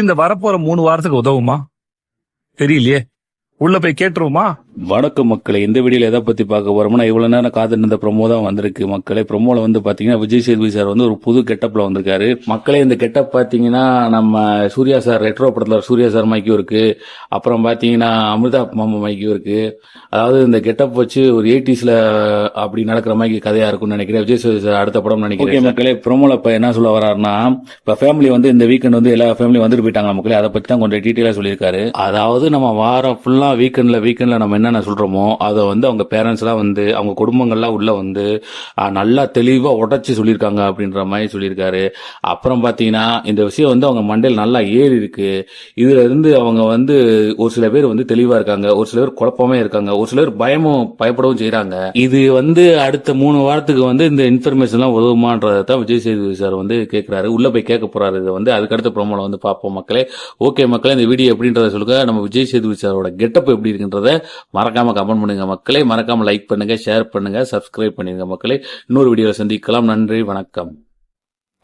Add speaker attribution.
Speaker 1: இந்த வரப்போற மூணு வாரத்துக்கு உதவுமா? தெரியலையே. உள்ள போய் கேட்டுருவோமா?
Speaker 2: வணக்கம் மக்களை இந்த வீடியோவில் எதை பற்றி பார்க்க போறோம்னா இவ்வளோ நேரம் காத்திருந்த ப்ரொமோ தான் வந்திருக்கு. மக்களே ப்ரொமோவில் வந்து பார்த்தீங்கன்னா விஜய் சேதுபதி சார் வந்து ஒரு புது கெட்டப்பில் வந்திருக்காரு. மக்களே இந்த கெட்டப் பார்த்தீங்கன்னா நம்ம சூர்யா சார் ரெட்ரோ படத்தில் சூர்யா சார் மைக்கும் இருக்கு. அப்புறம் பார்த்தீங்கன்னா அமிர்தா மாமா மைக்கும் இருக்கு. அதாவது இந்த கெட்டப் வச்சு ஒரு எயிட்டிஸில் அப்படி நடக்கிற மாதிரி கதையாக இருக்கும்னு நினைக்கிறேன். விஜய் சேதுபதி சார் அடுத்த படம் நினைக்கிறேன். மக்களே ப்ரொமோவில் இப்போ என்ன சொல்ல வர்றாருன்னா இப்போ ஃபேமிலி வந்து இந்த வீக்கெண்ட் வந்து எல்லா ஃபேமிலி வந்துட்டு போயிட்டாங்க மக்களே? அதை பற்றி தான் கொஞ்சம் டீட்டெயிலாக சொல்லியிருக்காரு. அதாவது நம்ம வாரம் ஃபுல்லாக வீக்கெண்டில் வீக்கெண்டில் நம்ம என்னென்ன சொல்கிறோமோ அதை வந்து அவங்க பேரண்ட்ஸ்லாம் வந்து அவங்க குடும்பங்கள்லாம் உள்ளே வந்து நல்லா தெளிவாக உடச்சி சொல்லியிருக்காங்க அப்படின்ற மாதிரி சொல்லியிருக்காரு. அப்புறம் பார்த்தீங்கன்னா இந்த விஷயம் வந்து அவங்க மண்டையில் நல்லா ஏறி இருக்கு. இதுல இருந்து அவங்க வந்து ஒரு சில பேர் வந்து தெளிவாக இருக்காங்க. ஒரு சில பேர் குழப்பமே இருக்காங்க. ஒரு சில பேர் பயமும் பயப்படவும் செய்கிறாங்க இது வந்து அடுத்த மூணு வாரத்துக்கு வந்து இந்த இன்ஃபர்மேஷன்லாம் உதவுமான்றதை தான் விஜய் சேதுபதி சார் வந்து கேட்குறாரு உள்ளே போய் கேட்க போகிறாரு இது வந்து அதுக்கடுத்த ப்ரோமோவில் வந்து பார்ப்போம் மக்களே. ஓகே மக்களே இந்த வீடியோ எப்படின்றத சொல்லுங்கள் நம்ம விஜய் சேதுபதி சாரோட கெட்டப் எப்படி இருக்குன்றத மறக்காம கமெண்ட் பண்ணுங்க மக்களே. மறக்காம லைக் பண்ணுங்க ஷேர் பண்ணுங்க சப்ஸ்கிரைப் பண்ணுங்க மக்களே. இன்னொரு வீடியோவில் சந்திக்கலாம். நன்றி வணக்கம்.